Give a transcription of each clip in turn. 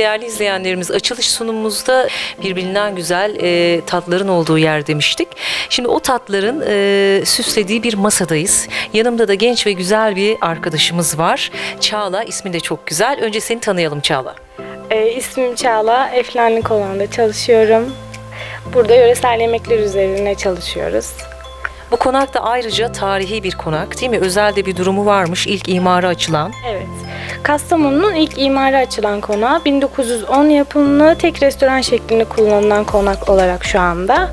Değerli izleyenlerimiz açılış sunumumuzda birbirinden güzel e, tatların olduğu yer demiştik. Şimdi o tatların e, süslediği bir masadayız. Yanımda da genç ve güzel bir arkadaşımız var. Çağla ismi de çok güzel. Önce seni tanıyalım Çağla. Ee, ismim Çağla, Eflenlik Olan'da çalışıyorum. Burada yöresel yemekler üzerine çalışıyoruz. Bu konak da ayrıca tarihi bir konak değil mi? Özel de bir durumu varmış ilk imarı açılan. Evet. Kastamonu'nun ilk imarı açılan konağı 1910 yapımlı tek restoran şeklinde kullanılan konak olarak şu anda.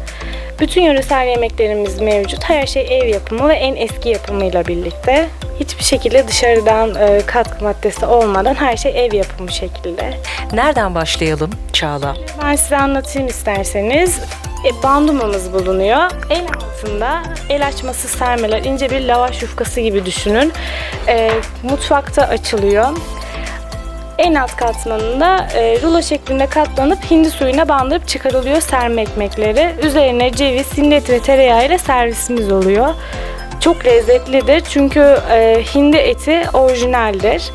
Bütün yöresel yemeklerimiz mevcut. Her şey ev yapımı ve en eski yapımıyla birlikte. Hiçbir şekilde dışarıdan e, katkı maddesi olmadan her şey ev yapımı şekilde. Nereden başlayalım Çağla? Ben size anlatayım isterseniz. E, bandumamız bulunuyor. El altında el açması sermeler, ince bir lavaş yufkası gibi düşünün. E, mutfakta açılıyor. En alt katmanında e, rulo şeklinde katlanıp hindi suyuna bandırıp çıkarılıyor serme ekmekleri. Üzerine ceviz, hindi eti ve tereyağı ile servisimiz oluyor. Çok lezzetlidir çünkü e, hindi eti orijinaldir.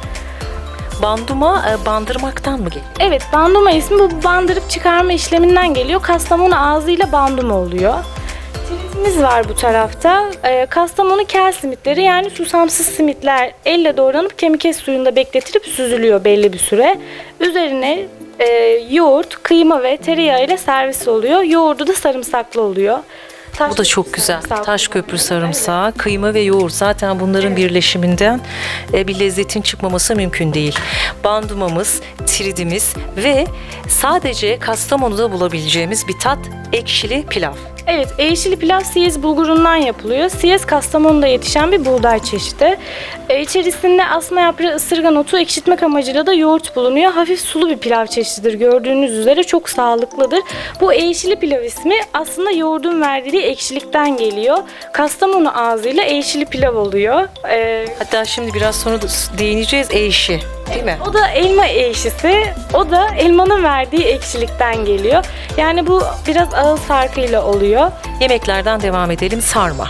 Banduma e, bandırmaktan mı geliyor? Evet, banduma ismi bu bandırıp çıkarma işleminden geliyor. Kastamonu ağzıyla banduma oluyor. Tiritimiz var bu tarafta. Ee, Kastamonu kel simitleri yani susamsız simitler elle doğranıp kemik et suyunda bekletilip süzülüyor belli bir süre. Üzerine e, yoğurt, kıyma ve tereyağı ile servis oluyor. Yoğurdu da sarımsaklı oluyor. Taş Bu da çok güzel. Taş köprü sarımsağı, kıyma ve yoğurt. Zaten bunların birleşiminden e, bir lezzetin çıkmaması mümkün değil. Bandumamız, tridimiz ve sadece Kastamonu'da bulabileceğimiz bir tat ekşili pilav. Evet, eğişili pilav siyez bulgurundan yapılıyor. Siyez Kastamonu'da yetişen bir buğday çeşidi. E, içerisinde asma yaprağı, ısırgan otu ekşitmek amacıyla da yoğurt bulunuyor. Hafif sulu bir pilav çeşididir. Gördüğünüz üzere çok sağlıklıdır. Bu eğişili pilav ismi aslında yoğurdun verdiği ekşilikten geliyor. Kastamonu ağzıyla eğişili pilav oluyor. E, Hatta şimdi biraz sonra da değineceğiz eşi. Değil mi? o da elma eğişisi. O da elmanın verdiği ekşilikten geliyor. Yani bu biraz ağız farkıyla oluyor. Yemeklerden devam edelim. Sarma.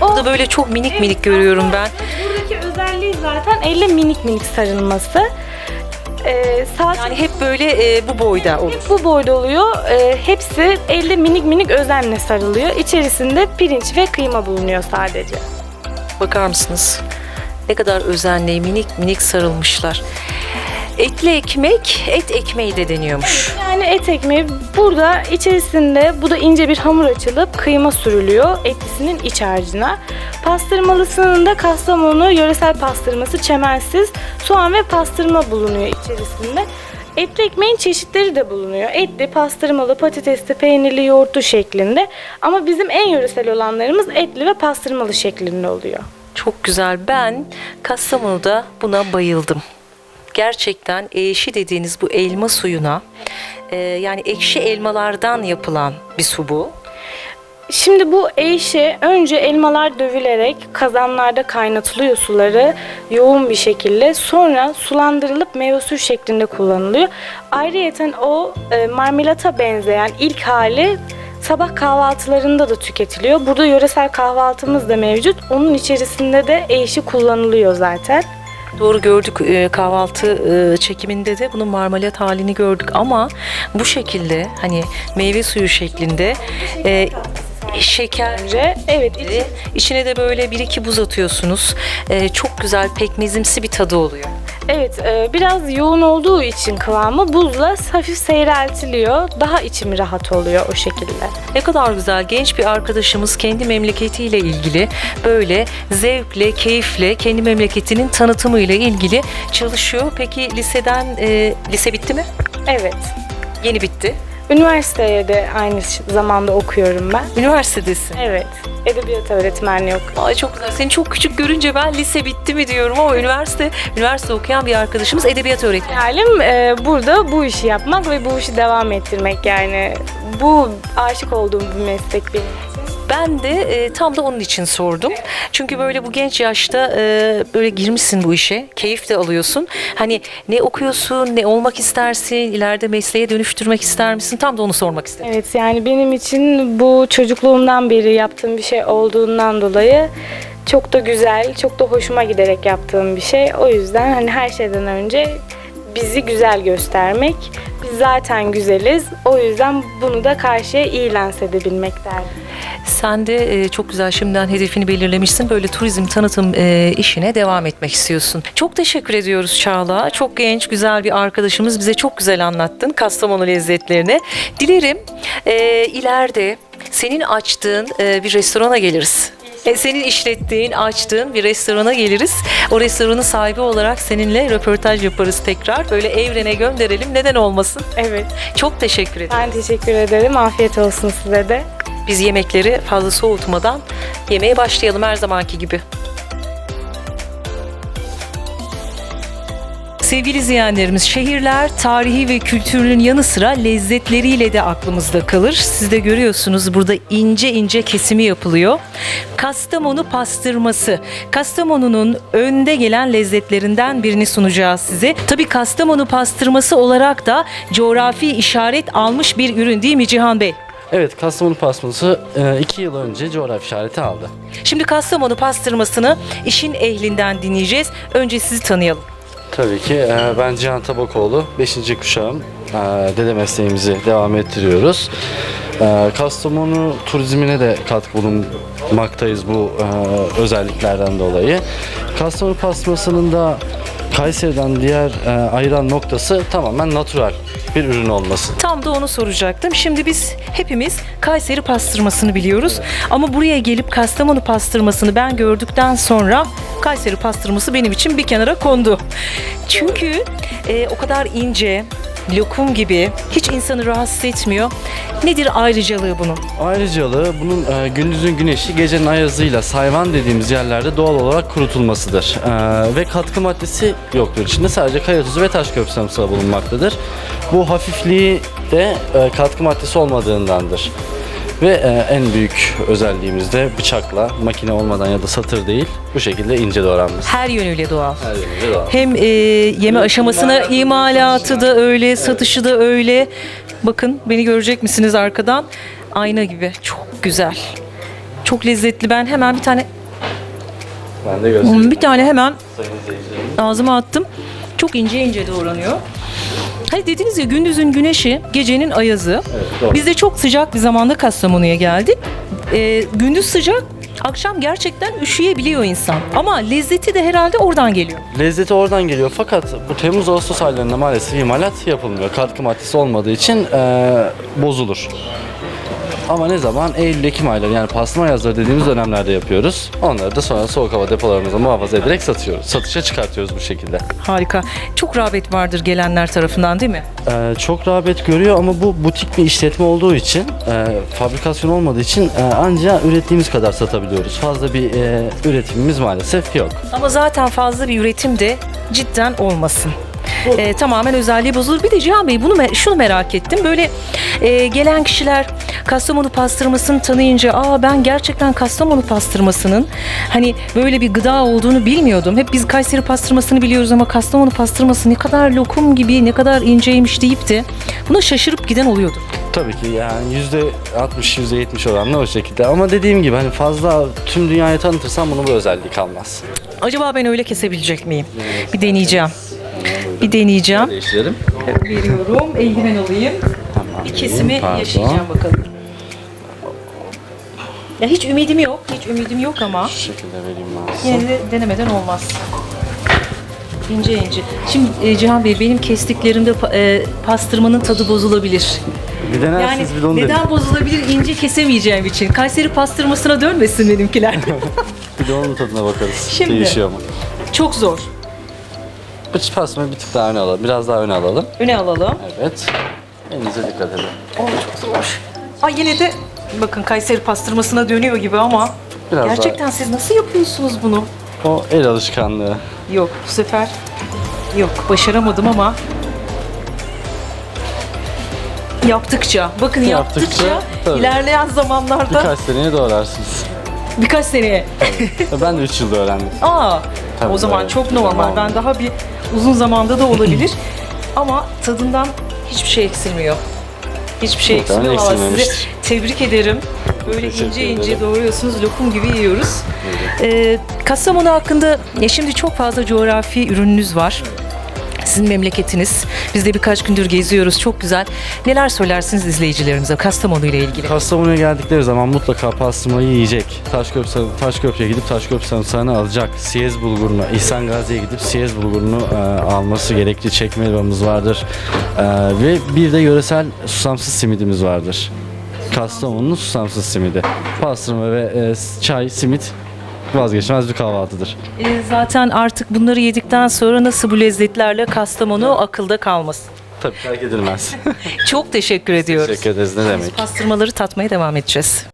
O da böyle çok minik minik görüyorum ben. Buradaki özelliği zaten elle minik minik sarılması. Ee, saat Yani hep böyle e, bu boyda olur. bu boyda oluyor. Ee, hepsi elle minik minik özenle sarılıyor. İçerisinde pirinç ve kıyma bulunuyor sadece. Bakar mısınız? Ne kadar özenli, minik minik sarılmışlar. Etli ekmek, et ekmeği de deniyormuş. Yani et ekmeği burada içerisinde bu da ince bir hamur açılıp kıyma sürülüyor etlisinin iç harcına. Pastırmalısının da Kastamonu yöresel pastırması çemensiz soğan ve pastırma bulunuyor içerisinde. Etli ekmeğin çeşitleri de bulunuyor. Etli, pastırmalı, patatesli, peynirli, yoğurtlu şeklinde. Ama bizim en yöresel olanlarımız etli ve pastırmalı şeklinde oluyor. Çok güzel. Ben Kastamonu'da buna bayıldım. Gerçekten eşi dediğiniz bu elma suyuna, e, yani ekşi elmalardan yapılan bir su bu. Şimdi bu eşi önce elmalar dövülerek kazanlarda kaynatılıyor suları yoğun bir şekilde. Sonra sulandırılıp meyve suyu şeklinde kullanılıyor. Ayrıyeten o e, marmelata benzeyen ilk hali sabah kahvaltılarında da tüketiliyor. Burada yöresel kahvaltımız da mevcut. Onun içerisinde de eşi kullanılıyor zaten. Doğru gördük e, kahvaltı e, çekiminde de bunun marmelat halini gördük ama bu şekilde hani meyve suyu şeklinde e, şeker Önce evet içi- içine de böyle bir iki buz atıyorsunuz. E, çok güzel pekmezimsi bir tadı oluyor. Evet, e, biraz yoğun olduğu için kıvamı buzla hafif seyreltiliyor. Daha içimi rahat oluyor o şekilde. Ne kadar güzel genç bir arkadaşımız kendi memleketiyle ilgili böyle zevkle, keyifle kendi memleketinin tanıtımıyla ilgili çalışıyor. Peki liseden, e, lise bitti mi? Evet. Yeni bitti. Üniversiteye de aynı zamanda okuyorum ben. Üniversitedesin. Evet. Edebiyat öğretmenliği okuyorum. Ay çok güzel. Seni çok küçük görünce ben lise bitti mi diyorum ama üniversite üniversite okuyan bir arkadaşımız edebiyat öğretmeni. Hayalim e, burada bu işi yapmak ve bu işi devam ettirmek yani. Bu aşık olduğum bir meslek benim. Ben de e, tam da onun için sordum. Çünkü böyle bu genç yaşta e, böyle girmişsin bu işe. Keyif de alıyorsun. Hani ne okuyorsun, ne olmak istersin, ileride mesleğe dönüştürmek ister misin? Tam da onu sormak istedim. Evet yani benim için bu çocukluğumdan beri yaptığım bir şey olduğundan dolayı çok da güzel, çok da hoşuma giderek yaptığım bir şey. O yüzden hani her şeyden önce bizi güzel göstermek. Biz zaten güzeliz. O yüzden bunu da karşıya iyi lanse edebilmek derdim. Sen de e, çok güzel şimdiden hedefini belirlemişsin. Böyle turizm tanıtım e, işine devam etmek istiyorsun. Çok teşekkür ediyoruz Çağla. Çok genç, güzel bir arkadaşımız. Bize çok güzel anlattın Kastamonu lezzetlerini. Dilerim e, ileride senin açtığın e, bir restorana geliriz. E, senin işlettiğin, açtığın bir restorana geliriz. O restoranın sahibi olarak seninle röportaj yaparız tekrar. Böyle evrene gönderelim. Neden olmasın? Evet. Çok teşekkür ederim. Ben teşekkür ederim. Afiyet olsun size de. Biz yemekleri fazla soğutmadan yemeye başlayalım her zamanki gibi. Sevgili izleyenlerimiz, şehirler tarihi ve kültürünün yanı sıra lezzetleriyle de aklımızda kalır. Siz de görüyorsunuz burada ince ince kesimi yapılıyor. Kastamonu pastırması. Kastamonu'nun önde gelen lezzetlerinden birini sunacağız size. Tabii Kastamonu pastırması olarak da coğrafi işaret almış bir ürün değil mi Cihan Bey? Evet, Kastamonu pastırması 2 yıl önce coğrafi işareti aldı. Şimdi Kastamonu pastırmasını işin ehlinden dinleyeceğiz. Önce sizi tanıyalım. Tabii ki e, ben Cihan Tabakoğlu, 5. kuşağım. E, Dede mesleğimizi devam ettiriyoruz. E, Kastamonu turizmine de katkı bulunmaktayız bu e, özelliklerden dolayı. Kastamonu pastırmasının da Kayseri'den diğer e, ayıran noktası tamamen natural bir ürün olması. Tam da onu soracaktım. Şimdi biz hepimiz Kayseri pastırmasını biliyoruz. Ama buraya gelip Kastamonu pastırmasını ben gördükten sonra Kayseri pastırması benim için bir kenara kondu. Çünkü e, o kadar ince, lokum gibi hiç insanı rahatsız etmiyor. Nedir ayrıcalığı bunun? Ayrıcalığı bunun e, gündüzün güneşi gecenin ayazıyla sayvan dediğimiz yerlerde doğal olarak kurutulmasıdır. E, ve katkı maddesi yoktur. İçinde sadece kaya tuzu ve taş köprü bulunmaktadır. Bu hafifliği de e, katkı maddesi olmadığındandır. Ve e, en büyük özelliğimiz de bıçakla, makine olmadan ya da satır değil, bu şekilde ince doğranması. Her yönüyle doğal. Her yerinde doğal. Hem e, yeme aşamasına imalatı da öyle, satışı da öyle. Bakın beni görecek misiniz arkadan? Ayna gibi. Çok güzel. Çok lezzetli. Ben hemen bir tane Ben de göstereyim. bir tane hemen Sayın ağzıma attım. Çok ince ince doğranıyor. Hani dediniz ya gündüzün güneşi, gecenin ayazı. Evet, doğru. Biz de çok sıcak bir zamanda Kastamonu'ya geldik. Ee, gündüz sıcak, akşam gerçekten üşüyebiliyor insan. Ama lezzeti de herhalde oradan geliyor. Lezzeti oradan geliyor fakat bu Temmuz-Ağustos aylarında maalesef imalat yapılmıyor. Katkı maddesi olmadığı için eee, bozulur. Ama ne zaman? Eylül-Ekim ayları yani pastırma yazları dediğimiz dönemlerde yapıyoruz. Onları da sonra soğuk hava depolarımıza muhafaza ederek satıyoruz. Satışa çıkartıyoruz bu şekilde. Harika. Çok rağbet vardır gelenler tarafından değil mi? Eee, çok rağbet görüyor ama bu butik bir işletme olduğu için, eee, fabrikasyon olmadığı için eee, ancak ürettiğimiz kadar satabiliyoruz. Fazla bir eee, üretimimiz maalesef yok. Ama zaten fazla bir üretim de cidden olmasın. Ee, tamamen özelliği bozulur. Bir de Cihan Bey bunu me- şunu merak ettim. Böyle e, gelen kişiler Kastamonu pastırmasını tanıyınca aa ben gerçekten Kastamonu pastırmasının hani böyle bir gıda olduğunu bilmiyordum. Hep biz Kayseri pastırmasını biliyoruz ama Kastamonu pastırması ne kadar lokum gibi ne kadar inceymiş deyip de buna şaşırıp giden oluyordu. Tabii ki yani yüzde 60 yüzde 70 oranla o şekilde ama dediğim gibi hani fazla tüm dünyaya tanıtırsam bunun bir özelliği kalmaz. Acaba ben öyle kesebilecek miyim? Bir deneyeceğim. Bir deneyeceğim. Değiştirelim. Veriyorum. Eldiven alayım. Tamam. Bir kesimi Pardon. yaşayacağım bakalım. Ya hiç ümidim yok. Hiç ümidim yok ama Şu şekilde vereyim ben size. yine de denemeden olmaz. İnce ince. Şimdi e, Cihan Bey benim kestiklerimde pa- e, pastırmanın tadı bozulabilir. Bir Yani denersiniz bir de onu neden deneyin. bozulabilir? İnce kesemeyeceğim için. Kayseri pastırmasına dönmesin benimkiler. Bir de onun tadına bakarız. Şimdi. Değişiyor mu? Çok zor. Bıç pastırmayı bir tık daha öne alalım. Biraz daha öne alalım. Öne alalım. Evet. Elinize dikkat edin. Oh çok zor. Ay yine de bakın Kayseri pastırmasına dönüyor gibi ama Biraz gerçekten siz nasıl yapıyorsunuz bunu? daha. O el alışkanlığı. Yok bu sefer yok başaramadım ama yaptıkça bakın yaptıkça, Yaptıkça, tabii. ilerleyen zamanlarda birkaç, Birkaç seneye doğrarsınız. seneye. ben de 3 yılda öğrendim. Aa Tabii, o zaman evet. çok normal. Tamam. Ben daha bir uzun zamanda da olabilir. ama tadından hiçbir şey eksilmiyor. Hiçbir şey Muhtemelen eksilmiyor ama sizi eksilmemiştir. tebrik ederim. Böyle Teşekkür ince ince ederim. doğruyorsunuz, lokum gibi yiyoruz. Ee, Kastamonu hakkında ya şimdi çok fazla coğrafi ürününüz var. Sizin memleketiniz. Biz de birkaç gündür geziyoruz. Çok güzel. Neler söylersiniz izleyicilerimize Kastamonu ile ilgili? Kastamonu'ya geldikleri zaman mutlaka pastırmayı yiyecek. Taşköprü, Taşköprü'ye gidip Taşköprü sarımsağını alacak. Siyez bulgurunu, İhsan Gazi'ye gidip Siyez bulgurunu e, alması gerekli çekme helvamız vardır. E, ve bir de yöresel susamsız simidimiz vardır. Kastamonu'nun susamsız simidi. Pastırma ve e, çay, simit vazgeçmez bir kahvaltıdır. Ee, zaten artık bunları yedikten sonra nasıl bu lezzetlerle Kastamonu akılda kalmasın. Tabii terk edilmez. Çok teşekkür ediyoruz. Teşekkür ederiz ne demek. Pastırmaları tatmaya devam edeceğiz.